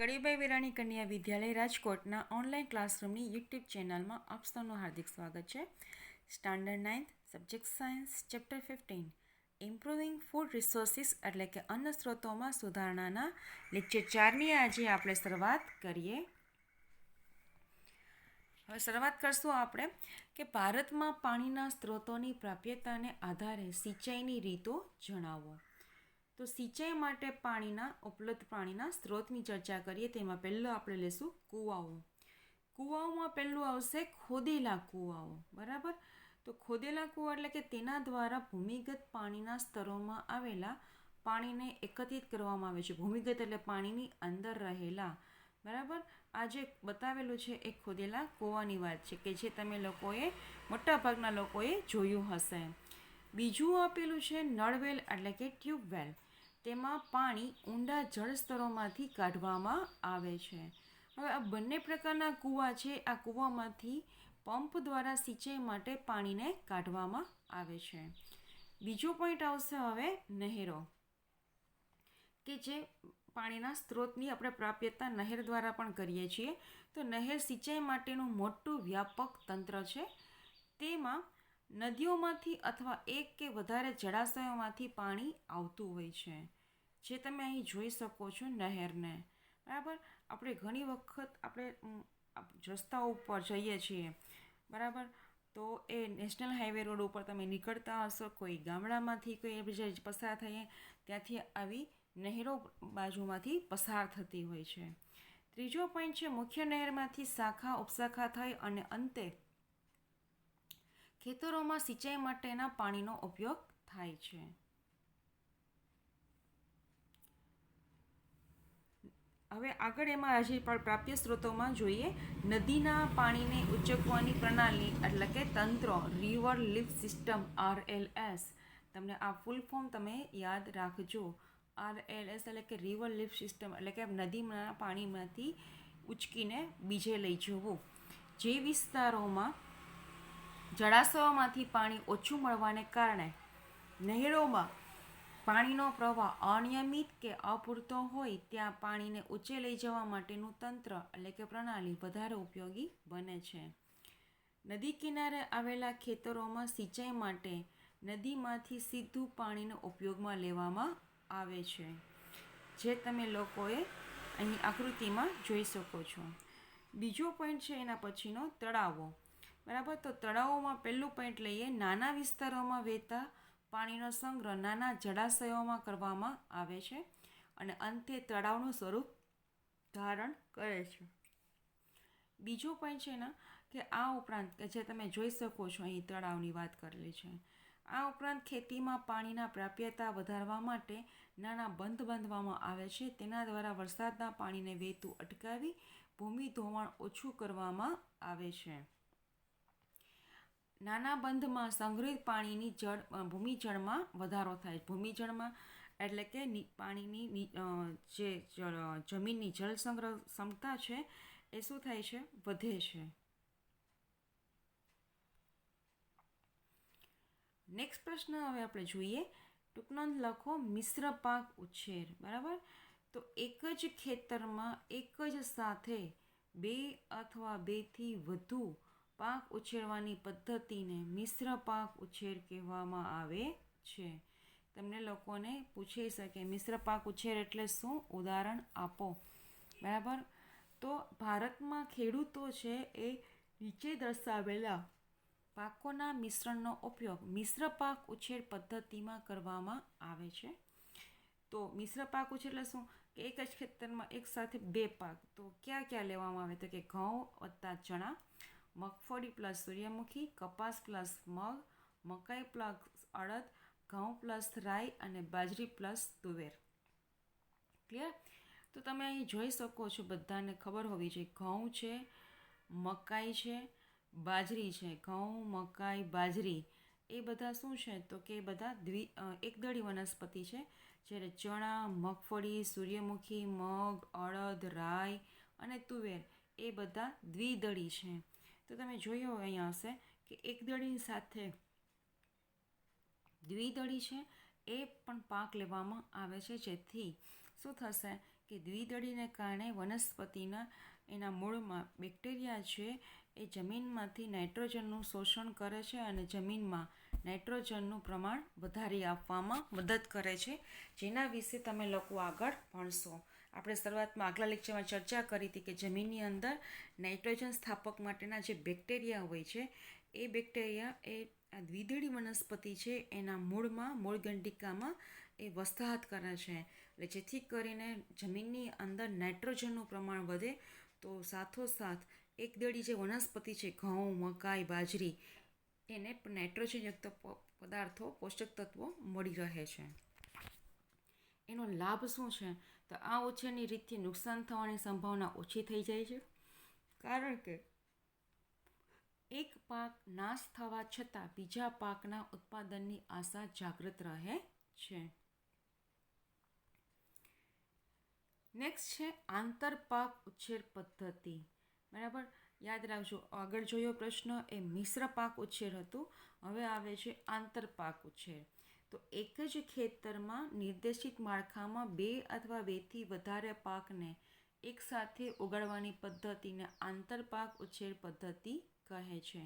કડીબાઈ વેરાણી કન્યા વિદ્યાલય રાજકોટના online ક્લાસરૂમની YouTube ચેનલમાં આપ સૌનું હાર્દિક સ્વાગત છે. Standard ninth subject science chapter fifteen improving food resources એટલે કે અન્ન સ્ત્રોતોમાં સુધારણાના લેક્ચર ચારની આજે આપણે શરૂઆત કરીએ. હવે શરૂઆત કરશું આપણે કે ભારતમાં પાણીના સ્ત્રોતોની પ્રાપ્યતાને આધારે સિંચાઈની રીતો જણાવો. તો સિંચાઈ માટે પાણીના, ઉપલબ્ધ પાણીના સ્ત્રોતની ચર્ચા કરીએ. તેમાં પહેલું આપણે લેશું કૂવાઓ. કૂવાઓમાં પહેલું આવશે ખોદેલા કૂવાઓ. બરાબર? તો ખોદેલા કૂવા એટલે કે તેના દ્વારા ભૂમિગત પાણીના સ્તરોમાં આવેલા પાણીને એકત્રિત કરવામાં આવે છે. ભૂમિગત એટલે પાણીની અંદર રહેલા. બરાબર? આ જે બતાવેલું છે એ ખોદેલા કૂવાની વાત છે કે જે તમે લોકોએ, મોટાભાગના લોકોએ જોયું હશે. બીજું આપેલું છે નળવેલ એટલે કે ટ્યુબવેલ. તેમાં પાણી ઊંડા જળસ્તરોમાંથી કાઢવામાં આવે છે. હવે આ બંને પ્રકારના કૂવા છે. આ કૂવામાંથી પંપ દ્વારા સિંચાઈ માટે પાણીને કાઢવામાં આવે છે. બીજો પોઈન્ટ આવશે હવે નહેરો, કે જે પાણીના સ્ત્રોતની આપણે પ્રાપ્યતા નહેર દ્વારા પણ કરીએ છીએ. તો નહેર સિંચાઈ માટેનું મોટું વ્યાપક તંત્ર છે. તેમાં નદીઓમાંથી અથવા એક કે વધારે જળાશયોમાંથી પાણી આવતું હોય છે, જે તમે અહીં જોઈ શકો છો નહેરને. બરાબર? આપણે ઘણી વખત આપણે રસ્તા ઉપર જઈએ છીએ, બરાબર? તો એ નેશનલ હાઈવે રોડ ઉપર તમે નીકળતા હશો, કોઈ ગામડામાંથી કોઈ બીજા પસાર થઈએ, ત્યાંથી આવી નહેરો બાજુમાંથી પસાર થતી હોય છે. ત્રીજો પોઈન્ટ છે, મુખ્ય નહેરમાંથી શાખા, ઉપશાખા થઈ અને અંતે ખેતરોમાં સિંચાઈ માટેના પાણીનો ઉપયોગ થાય છે. હવે આગળ એમાં આજે પ્રાપ્ય સ્ત્રોતોમાં જોઈએ. નદીના પાણીને ઉચકવાની પ્રણાલી એટલે કે તંત્ર રિવર લિફ્ટ સિસ્ટમ આરએલએસ તમને આ ફૂલ ફોર્મ તમે યાદ રાખજો. આરએલએસ એસ એટલે કે રિવર લિફ્ટ સિસ્ટમ એટલે કે નદીના પાણીમાંથી ઉચકીને બીજે લઈ જવું. જે વિસ્તારોમાં જળાશયોમાંથી પાણી ઓછું મળવાને કારણે નહેરોમાં પાણીનો પ્રવાહ અનિયમિત કે અપૂરતો હોય ત્યાં પાણીને ઊંચે લઈ જવા માટેનું તંત્ર એટલે કે પ્રણાલી વધારે ઉપયોગી બને છે. નદી કિનારે આવેલા ખેતરોમાં સિંચાઈ માટે નદીમાંથી સીધું પાણીનો ઉપયોગમાં લેવામાં આવે છે, જે તમે લોકોએ અહીં આકૃતિમાં જોઈ શકો છો. બીજો પોઈન્ટ છે એના પછીનો તળાવો. બરાબર? તો તળાવોમાં પહેલું પોઈન્ટ લઈએ. નાના વિસ્તારોમાં વહેતા પાણીનો સંગ્રહ નાના જળાશયોમાં કરવામાં આવે છે અને અંતે તળાવનું સ્વરૂપ ધારણ કરે છે. બીજો પોઈન્ટ છે ને કે આ ઉપરાંત કે જે તમે જોઈ શકો છો અહીં તળાવની વાત કરેલી છે. આ ઉપરાંત ખેતીમાં પાણીના પ્રાપ્યતા વધારવા માટે નાના બંધ બાંધવામાં આવે છે. તેના દ્વારા વરસાદના પાણીને વહેતું અટકાવી ભૂમિ ધોવાણ ઓછું કરવામાં આવે છે. નાના બંધમાં સંગ્રહિત પાણીની જળ ભૂમિજળમાં વધારો થાય ભૂમિજળમાં એટલે કે પાણીની જે જમીનની જળ સંગ્રહ ક્ષમતા છે એ શું થાય છે? વધે છે. નેક્સ્ટ પ્રશ્ન હવે આપણે જોઈએ. ટૂંકનંદ લખો, મિશ્ર પાક ઉછેર. બરાબર? તો એક જ ખેતરમાં એક જ સાથે બે અથવા બેથી વધુ પાક ઉછેરવાની પદ્ધતિને મિશ્ર પાક ઉછેર કહેવામાં આવે છે. તમને લોકોને પૂછી શકે મિશ્ર પાક ઉછેર એટલે શું? ઉદાહરણ આપો. બરાબર? તો ભારતમાં ખેડૂતો છે એ નીચે દર્શાવેલા પાકોના મિશ્રણનો ઉપયોગ મિશ્ર પાક ઉછેર પદ્ધતિમાં કરવામાં આવે છે. તો મિશ્ર પાક ઉછેર એટલે શું? કે એક જ ખેતરમાં એક સાથે બે પાક. તો ક્યાં ક્યાં લેવામાં આવે? તો કે ઘઉં, વત્તા ચણા. મગફળી પ્લસ સૂર્યમુખી, કપાસ પ્લસ મગ, મકાઈ પ્લસ અડદ, ઘઉં પ્લસ રાઈ અને બાજરી પ્લસ તુવેર. ક્લિયર તો તમે અહીં જોઈ શકો છો બધાને ખબર હોવી જોઈએ. ઘઉં છે, મકાઈ છે, બાજરી છે. ઘઉં, મકાઈ, બાજરી એ બધા શું છે? તો કે એ બધા દ્વિ એકદળી વનસ્પતિ છે, જ્યારે ચણા, મગફળી, સૂર્યમુખી, મગ, અડદ, રાઈ અને તુવેર એ બધા દ્વિદળી છે. તો તમે જોયું અહીંયા હશે કે એક સાથે દ્વિદળી છે. એ પણ પાક લેવામાં આવે છે જેથી શું થશે કે દ્વિદળીને કારણે વનસ્પતિના એના મૂળમાં બેક્ટેરિયા છે એ જમીનમાંથી નાઇટ્રોજનનું શોષણ કરે છે અને જમીનમાં નાઇટ્રોજનનું પ્રમાણ વધારી આપવામાં મદદ કરે છે. જેના વિશે તમે લોકો આગળ ભણશો. આપણે શરૂઆતમાં આગલા લેક્ચરમાં ચર્ચા કરી હતી કે જમીનની અંદર નાઇટ્રોજન સ્થાપક માટેના જે બેક્ટેરિયા હોય છે, એ બેક્ટેરિયા એ આ દ્વિદળી વનસ્પતિ છે, એના મૂળમાં, મૂળ ગંડિકામાં એ વસાહત કરે છે. એટલે જેથી કરીને જમીનની અંદર નાઇટ્રોજનનું પ્રમાણ વધે, તો સાથોસાથ એકદળી જે વનસ્પતિ છે, ઘઉં, મકાઈ, બાજરી, એને નાઇટ્રોજનયુક્ત પદાર્થો, પોષક તત્વો મળી રહે છે. એનો લાભ શું છે? તો આ ઉછેરની રીતથી નુકસાન થવાની સંભાવના ઓછી થઈ જાય છે. કારણ કે એક પાક નાશ થવા છતાં બીજા પાકના ઉત્પાદનની આશા જાગૃત રહે છે. નેક્સ્ટ છે આંતરપાક ઉછેર પદ્ધતિ. બરાબર? યાદ રાખજો, આગળ જોયો પ્રશ્ન એ મિશ્ર પાક ઉછેર હતું. હવે આવે છે આંતરપાક ઉછેર. તો એક જ ખેતરમાં નિર્દેશિત માળખામાં બે અથવા બેથી વધારે પાકને એકસાથે ઉગાડવાની પદ્ધતિને આંતરપાક ઉછેર પદ્ધતિ કહે છે.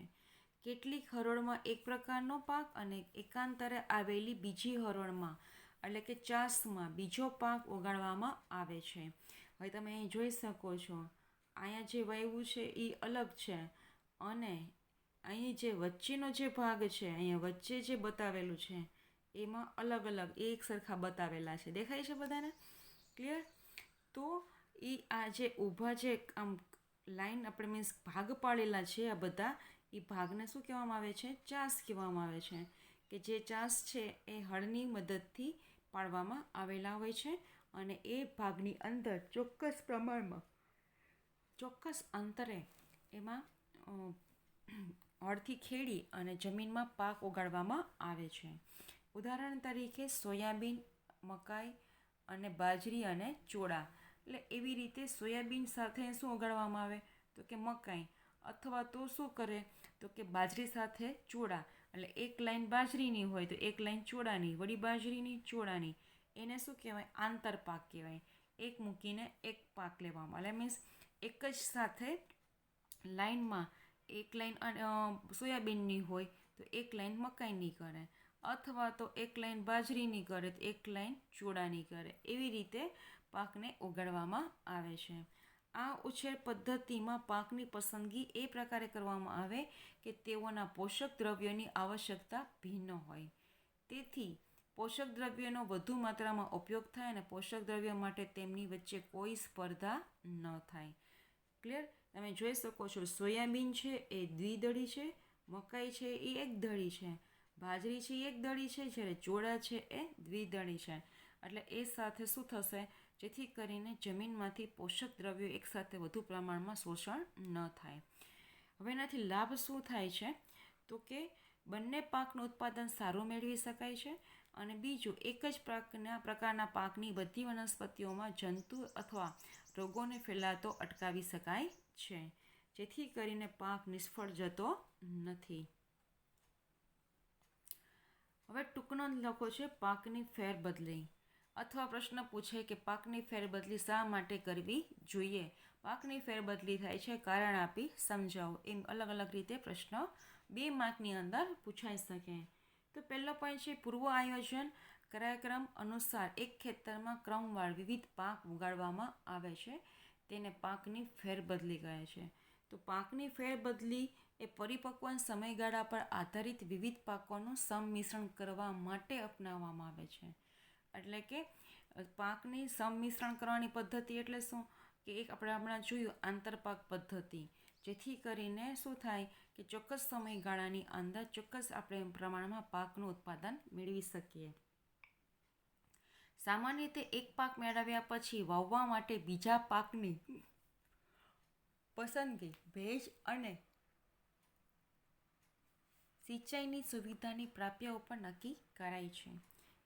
કેટલીક હરોળમાં એક પ્રકારનો પાક અને એકાંતરે આવેલી બીજી હરોળમાં, એટલે કે ચાસમાં, બીજો પાક ઉગાડવામાં આવે છે. હવે તમે અહીં જોઈ શકો છો, અહીંયા જે વહેવું છે એ અલગ છે અને અહીં જે વચ્ચેનો જે ભાગ છે, અહીંયા વચ્ચે જે બતાવેલું છે એમાં અલગ અલગ એક સરખા બતાવેલા છે. દેખાય છે બધાને? ક્લિયર તો એ આ જે ઊભા જે આમ લાઈન આપણે મીન્સ ભાગ પાડેલા છે આ બધા, એ ભાગને શું કહેવામાં આવે છે? ચાસ કહેવામાં આવે છે. કે જે ચાસ છે એ હળની મદદથી પાડવામાં આવેલા હોય છે અને એ ભાગની અંદર ચોક્કસ પ્રમાણમાં, ચોક્કસ અંતરે એમાં હળથી ખેડી અને જમીનમાં પાક ઉગાડવામાં આવે છે. ઉદાહરણ તરીકે સોયાબીન, મકાઈ અને બાજરી અને ચોળા. એટલે એવી રીતે સોયાબીન સાથે શું ઉગાડવામાં આવે? તો કે મકાઈ. અથવા તો શું કરે? તો કે બાજરી સાથે ચોળા. એટલે એક લાઈન બાજરીની હોય તો એક લાઈન ચોળાની, વળી બાજરીની ચોળાની. એને શું કહેવાય? આંતર પાક કહેવાય. એક મૂકીને એક પાક લેવામાં એટલે મીન્સ એક જ સાથે લાઈનમાં એક લાઈન સોયાબીનની હોય તો એક લાઈન મકાઈની કરે. અથવા તો એક લાઈન બાજરીની કરે તો એક લાઈન ચોળાની કરે એવી રીતે પાકને ઉગાડવામાં આવે છે. આ ઉછેર પદ્ધતિમાં પાકની પસંદગી એ પ્રકારે કરવામાં આવે કે તેઓના પોષક દ્રવ્યોની આવશ્યકતા ભિન્ન હોય. તેથી પોષક દ્રવ્યોનો વધુ માત્રામાં ઉપયોગ થાય અને પોષક દ્રવ્યો માટે તેમની વચ્ચે કોઈ સ્પર્ધા ન થાય. ક્લિયર? તમે જોઈ શકો છો, સોયાબીન છે, એ દ્વિદળી છે, મકાઈ છે, એ એક દળી છે. બાજરી છે, એક દળી છે, જ્યારે ચોળા છે, એ દ્વિદળી છે. એટલે એ સાથે શું થશે? જેથી કરીને જમીનમાંથી પોષક દ્રવ્યો એકસાથે વધુ પ્રમાણમાં શોષણ ન થાય. હવે એનાથી લાભ શું થાય છે? તો કે બંને પાકનું ઉત્પાદન સારું મેળવી શકાય છે અને બીજું એક જ પાકના પ્રકારના પાકની બધી વનસ્પતિઓમાં જંતુ અથવા રોગોને ફેલાતો અટકાવી શકાય છે. જેથી કરીને પાક નિષ્ફળ જતો નથી. હવે ટૂંકનો લખો છે, પાકની ફેરબદલી અથવા પ્રશ્ન પૂછે કે પાકની ફેરબદલી શા માટે કરવી જોઈએ? પાકની ફેરબદલી થાય છે કારણ આપી સમજાવો. એમ અલગ અલગ રીતે પ્રશ્ન બે માર્કની અંદર પૂછાઈ શકે. તો પહેલો પોઈન્ટ છે, પૂર્વ આયોજન કાર્યક્રમ અનુસાર એક ખેતરમાં ક્રમવાર વિવિધ પાક ઉગાડવામાં આવે છે. તેને પાકની ફેરબદલી કહે છે. તો પાકની ફેરબદલી એ પરિપક્વ સમયગાળા પર આધારિત વિવિધ પાકોનું સંમિશ્રણ કરવા માટે અપનાવવામાં આવે છે. એટલે કે પાકની સંમિશ્રણ કરવાની પદ્ધતિ એટલે શું? કે એક આપણે હમણાં જોયું આંતરપાક પદ્ધતિ. જેથી કરીને શું થાય કે ચોક્કસ સમયગાળાની અંદર ચોક્કસ આપણે પ્રમાણમાં પાકનું ઉત્પાદન મેળવી શકીએ. સામાન્ય રીતે એક પાક મેળવ્યા પછી વાવવા માટે બીજા પાકની પસંદગી ભેજ અને સિંચાઈની સુવિધાની પ્રાપ્ય ઉપર નક્કી કરાય છે.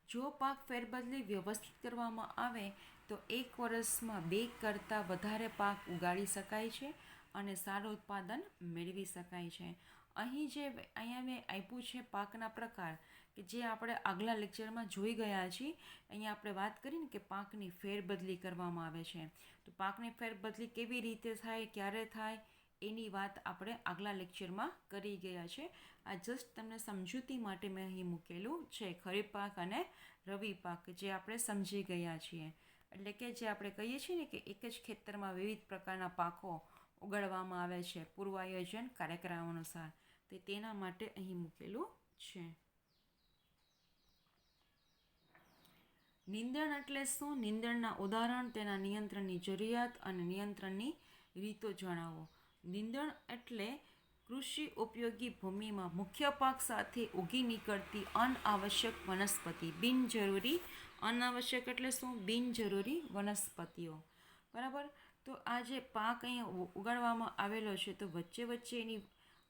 જો પાક ફેરબદલી વ્યવસ્થિત કરવામાં આવે, તો એક વર્ષમાં બે કરતાં વધારે પાક ઉગાડી શકાય છે અને સારું ઉત્પાદન મેળવી શકાય છે. અહીં જે અહીંયા મેં આપ્યું છે પાકના પ્રકાર, કે જે આપણે આગલા લેક્ચરમાં જોઈ ગયા છીએ, અહીંયા આપણે વાત કરીને કે પાકની ફેરબદલી કરવામાં આવે છે. તો પાકની ફેરબદલી કેવી રીતે થાય, ક્યારે થાય એની વાત આપણે આગલા લેક્ચરમાં કરી ગયા છે. આ જસ્ટ તમને સમજૂતી માટે મેં અહીં મૂકેલું છે ખરીફ પાક અને રવિ પાક, જે આપણે સમજી ગયા છીએ. એટલે કે જે આપણે કહીએ છીએ ને કે એક જ ખેતરમાં વિવિધ પ્રકારના પાકો ઉગાડવામાં આવે છે, પૂર્વાયોજન કાર્યક્રમ અનુસાર. તો તેના માટે અહીં મૂકેલું છે. નિંદણ એટલે શું? નિંદણના ઉદાહરણ, તેના નિયંત્રણની જરૂરિયાત અને નિયંત્રણની રીતો જણાવો. નિંદણ એટલે કૃષિ ઉપયોગી ભૂમિમાં મુખ્ય પાક સાથે ઉગી નીકળતી અનઆવશ્યક વનસ્પતિ. બિનજરૂરી અનાવશ્યક એટલે શું? બિનજરૂરી વનસ્પતિઓ. બરાબર? તો આ જે પાક અહીંયા ઉગાડવામાં આવેલો છે, તો વચ્ચે વચ્ચે એની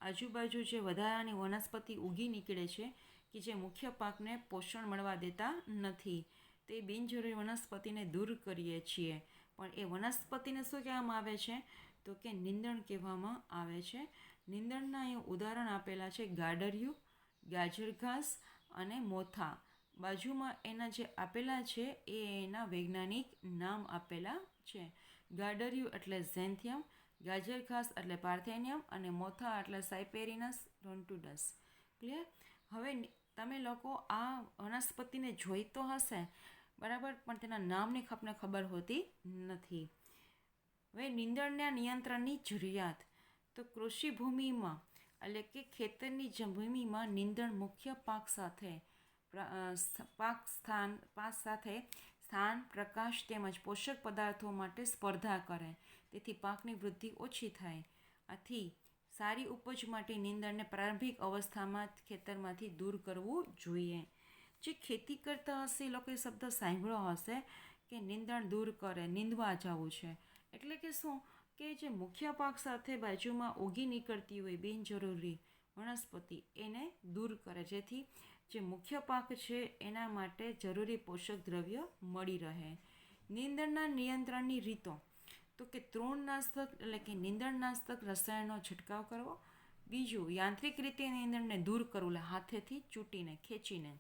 આજુબાજુ જે વધારાની વનસ્પતિ ઉગી નીકળે છે, કે જે મુખ્ય પાકને પોષણ મળવા દેતા નથી. તે બિનજરૂરી વનસ્પતિને દૂર કરીએ છીએ. પણ એ વનસ્પતિને શું કહેવામાં આવે છે? તો કે નિંદણ કહેવામાં આવે છે. નિંદણના અહીં ઉદાહરણ આપેલા છે ગાડરિયું, ગાજર ઘાસ અને મોથા. બાજુમાં એના જે આપેલા છે એ એના વૈજ્ઞાનિક નામ આપેલા છે. ગાડરિયું એટલે ઝેન્થિયમ, ગાજર ઘાસ એટલે પાર્થેનિયમ અને મોથા એટલે સાયપેરિનસ રોન્ટુડસ. ક્લિયર? હવે તમે લોકો આ વનસ્પતિને જોઈ તો હશે. બરાબર? પણ તેના નામની આપને ખબર હોતી નથી. હવે નીંદણના નિયંત્રણની જરૂરિયાત. તો કૃષિ ભૂમિમાં એટલે કે ખેતરની જમીનમાં નીંદણ મુખ્ય પાક સાથે પાક સ્થાન, પાક સાથે સ્થાન, પ્રકાશ તેમજ પોષક પદાર્થો માટે સ્પર્ધા કરે. તેથી પાકની વૃદ્ધિ ઓછી થાય. આથી સારી ઉપજ માટે નીંદણને પ્રારંભિક અવસ્થામાં ખેતરમાંથી દૂર કરવું જોઈએ. જે ખેતી કરતા હશે એ લોકોએ શબ્દ સાંભળ્યો હશે કે નીંદણ દૂર કરે, નીંદવા જવું છે. એટલે કે શું? કે જે મુખ્ય પાક સાથે બાજુમાં ઉગી નીકળતી હોય બિનજરૂરી વનસ્પતિ એને દૂર કરે. જેથી જે મુખ્ય પાક છે એના માટે જરૂરી પોષક દ્રવ્ય મળી રહે. નીંદણના નિયંત્રણની રીતો. તો કે તૃણનાશક એટલે કે નીંદણનાશક રસાયણનો છંટકાવ કરવો. બીજું, યાંત્રિક રીતે નીંદણને દૂર કરવું એટલે હાથેથી ચૂંટીને, ખેંચીને.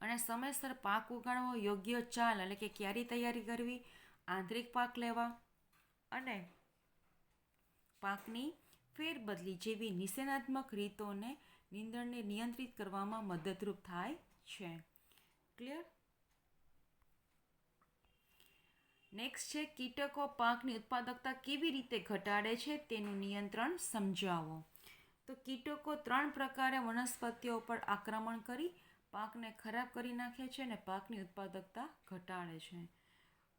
અને સમયસર પાક ઉગાડવો યોગ્ય ચાલ એટલે કે ક્યારે તૈયારી કરવી? આંતરિક પાક લેવા અને પાકની ફેરબદલી જેવી નિષેધાત્મક રીતોને નીંદણને નિયંત્રિત કરવામાં મદદરૂપ થાય છે. ક્લિયર નેક્સ્ટ છે, કીટકો પાકની ઉત્પાદકતા કેવી રીતે ઘટાડે છે તેનું નિયંત્રણ સમજાવો. તો કીટકો ત્રણ પ્રકારે વનસ્પતિઓ પર આક્રમણ કરી પાકને ખરાબ કરી નાખે છે અને પાકની ઉત્પાદકતા ઘટાડે છે.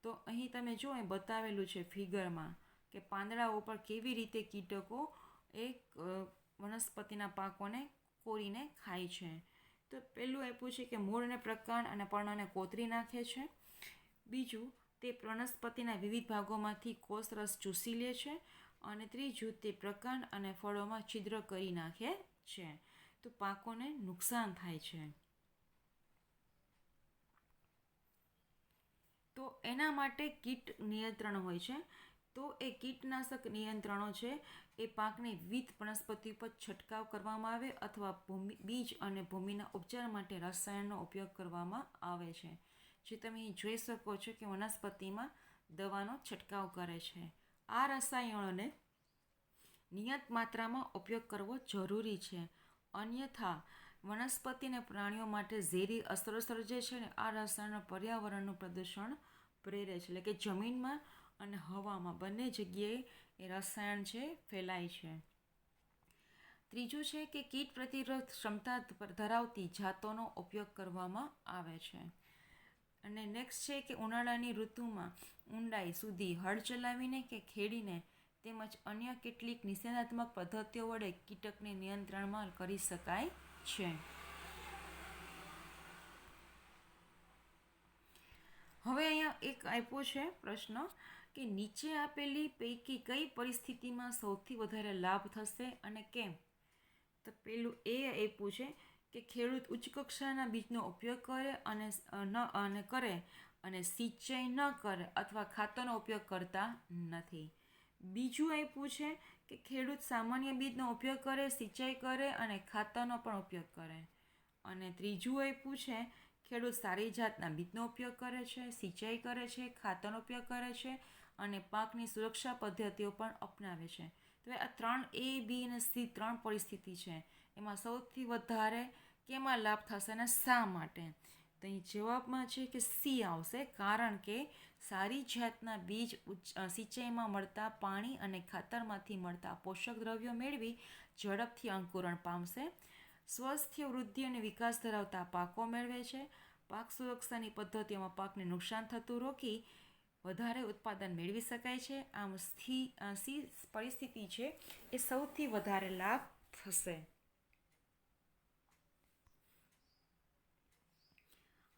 તો અહીં તમે જો એ બતાવેલું છે ફિગરમાં કે પાંદડાઓ પર કેવી રીતે કીટકો એક વનસ્પતિના પાકોને કોરીને ખાય છે. તો પહેલું આપ્યું છે કે મૂળને પ્રકાંડ અને પર્ણને કોતરી નાખે છે. બીજું, તે વનસ્પતિના વિવિધ ભાગોમાંથી કોષ રસ ચૂસી લે છે અને ત્રીજું, તે પ્રકાંડ અને ફળોમાં છિદ્ર કરી નાખે છે. તો પાકોને નુકસાન થાય છે. તો એના માટે કીટ નિયંત્રણ હોય છે. તો એ કીટનાશક નિયંત્રણો છે, એ પાકની વિવિધ વનસ્પતિ ઉપર છંટકાવ કરવામાં આવે અથવા ભૂમિ, બીજ અને ભૂમિના ઉપચાર માટે રસાયણનો ઉપયોગ કરવામાં આવે છે. જે તમે જોઈ શકો છો કે વનસ્પતિમાં દવાનો છંટકાવ કરે છે. આ રસાયણોને નિયત માત્રામાં ઉપયોગ કરવો જરૂરી છે. અન્યથા વનસ્પતિ અને પ્રાણીઓ માટે ઝેરી અસરો સર્જે છે ને, આ રસાયણો પર્યાવરણનું પ્રદૂષણ પ્રેરે છે. એટલે કે જમીનમાં અને હવામાં બંને જગ્યાએ એ રસાયણ છે, ફેલાય છે. ત્રીજું છે કે કીટ પ્રતિરોધ ક્ષમતા ધરાવતી જાતોનો ઉપયોગ કરવામાં આવે છે. અને નેક્સ્ટ છે કે ઉનાળાની ઋતુમાં ઊંડાઈ સુધી હળ ચલાવીને કે ખેડીને તેમજ અન્ય કેટલીક નિષેધાત્મક પદ્ધતિઓ વડે કીટકને નિયંત્રણમાં કરી શકાય છે હવે અહીંયા એક આપ્યો છે પ્રશ્ન કે નીચે આપેલી પૈકી કઈ પરિસ્થિતિમાં સૌથી વધારે લાભ થશે અને કેમ? તો પેલું એ આપ્યું છે કે ખેડૂત ઉચ્ચ કક્ષાના બીજનો ઉપયોગ કરે અને ન, અને કરે અને સિંચાઈ ન કરે અથવા ખાતરનો ઉપયોગ કરતા નથી. બીજું આપ્યું છે કે ખેડૂત સામાન્ય બીજનો ઉપયોગ કરે, સિંચાઈ કરે અને ખાતરનો પણ ઉપયોગ કરે. અને ત્રીજું આપ્યું છે, ખેડૂત સારી જાતના બીજનો ઉપયોગ કરે છે, સિંચાઈ કરે છે, ખાતરનો ઉપયોગ કરે છે અને પાકની સુરક્ષા પદ્ધતિઓ પણ અપનાવે છે. તો આ ત્રણ એ બી અને સી ત્રણ પરિસ્થિતિ છે. એમાં સૌથી વધારે કેમાં લાભ થશે અને શા માટે? તો અહીં જવાબમાં છે કે સી આવશે, કારણ કે સારી જાતના બીજ સિંચાઈમાં મળતા પાણી અને ખાતરમાંથી મળતા પોષક દ્રવ્યો મેળવી ઝડપથી અંકુરણ પામશે. સ્વસ્થ્ય, વૃદ્ધિ અને વિકાસ ધરાવતા પાકો મેળવે છે. પાક સુરક્ષાની પદ્ધતિઓમાં પાકને નુકસાન થતું રોકી વધારે ઉત્પાદન મેળવી શકાય છે. આમ સ્થિ સી, પરિસ્થિતિ છે એ સૌથી વધારે લાભ થશે.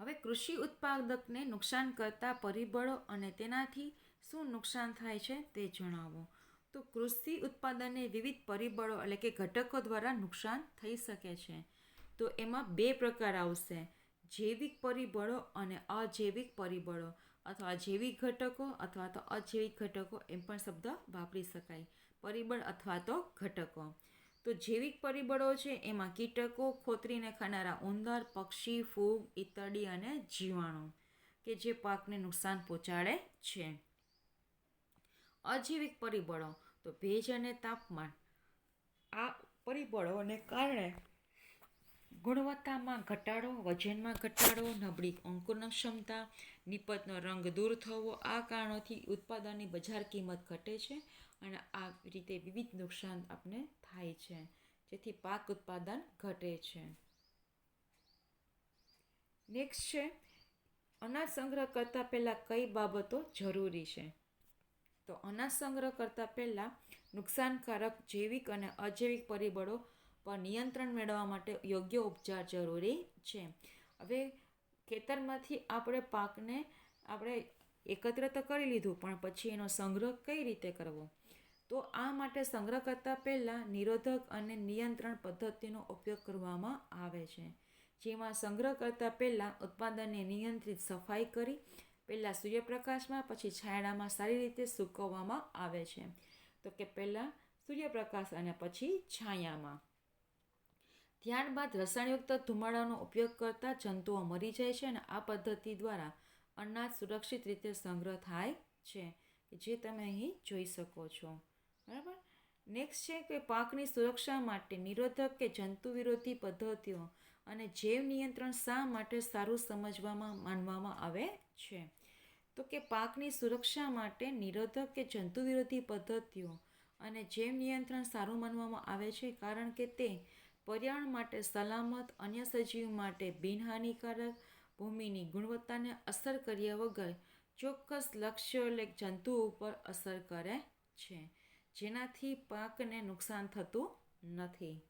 હવે કૃષિ ઉત્પાદકને નુકસાન કરતા પરિબળો અને તેનાથી શું નુકસાન થાય છે તે જણાવો. તો કૃષિ ઉત્પાદનને વિવિધ પરિબળો એટલે કે ઘટકો દ્વારા નુકસાન થઈ શકે છે. તો એમાં બે પ્રકાર આવશે. જૈવિક પરિબળો અને અજૈવિક પરિબળો અથવા જૈવિક ઘટકો અથવા તો અજૈવિક ઘટકો એમ પણ શબ્દ વાપરી શકાય. પરિબળ અથવા તો ઘટકો. તો જૈવિક પરિબળો છે એમાં કીટકો, ખોતરીને ખાનારા ઉંદર, પક્ષી, ફૂગ ઇતરડી અને જીવાણુ કે જે પાકને નુકસાન પહોંચાડે છે. અજૈવિક પરિબળો તો ભેજ અને તાપમાન. આ પરિબળોને કારણે ગુણવત્તામાં ઘટાડો, વજનમાં ઘટાડો, નબળી અંકુરન ક્ષમતા નિપજનો રંગ દૂર થવો આ કારણોથી ઉત્પાદનની બજાર કિંમત ઘટે છે અને આ રીતે વિવિધ નુકસાન આપને થાય છે. જેથી પાક ઉત્પાદન ઘટે છે. નેક્સ્ટ છે, અનાજ સંગ્રહ કરતાં પહેલાં કઈ બાબતો જરૂરી છે? તો અનાજ સંગ્રહ કરતાં પહેલાં નુકસાનકારક જૈવિક અને અજૈવિક પરિબળો પર નિયંત્રણ મેળવવા માટે યોગ્ય ઉપચાર જરૂરી છે. હવે ખેતરમાંથી આપણે પાકને આપણે એકત્ર તો કરી લીધું, પણ પછી એનો સંગ્રહ કઈ રીતે કરવો? તો આ માટે સંગ્રહ કરતાં પહેલાં નિરોધક અને નિયંત્રણ પદ્ધતિનો ઉપયોગ કરવામાં આવે છે. જેમાં સંગ્રહ કરતાં પહેલાં ઉત્પાદનને નિયંત્રિત સફાઈ કરી, પહેલાં સૂર્યપ્રકાશમાં, પછી છાંયડામાં સારી રીતે સૂકવવામાં આવે છે. તો કે પહેલાં સૂર્યપ્રકાશ અને પછી છાયામાં. ત્યારબાદ રસાયણયુક્ત ધુમાડાનો ઉપયોગ કરતા જંતુઓ મરી જાય છે અને આ પદ્ધતિ દ્વારા અનાજ સુરક્ષિત રીતે સંગ્રહ થાય છે, જે તમે અહીં જોઈ શકો છો. બરાબર? નેક્સ્ટ છે કે પાકની સુરક્ષા માટે નિરોધક કે જંતુ વિરોધી પદ્ધતિઓ અને જૈવ નિયંત્રણ શા માટે સારું સમજવામાં માનવામાં આવે છે? તો કે પાકની સુરક્ષા માટે નિરોધક કે જંતુ વિરોધી પદ્ધતિઓ અને જૈવ નિયંત્રણ સારું માનવામાં આવે છે, કારણ કે તે પર્યાવરણ માટે સલામત, અન્ય સજીવ માટે બિનહાનિકારક ભૂમિની ગુણવત્તાને અસર કર્યા વગર ચોક્કસ લક્ષ્યો એટલે જંતુ ઉપર અસર કરે છે. જેનાથી પાકને નુકસાન થતું નથી.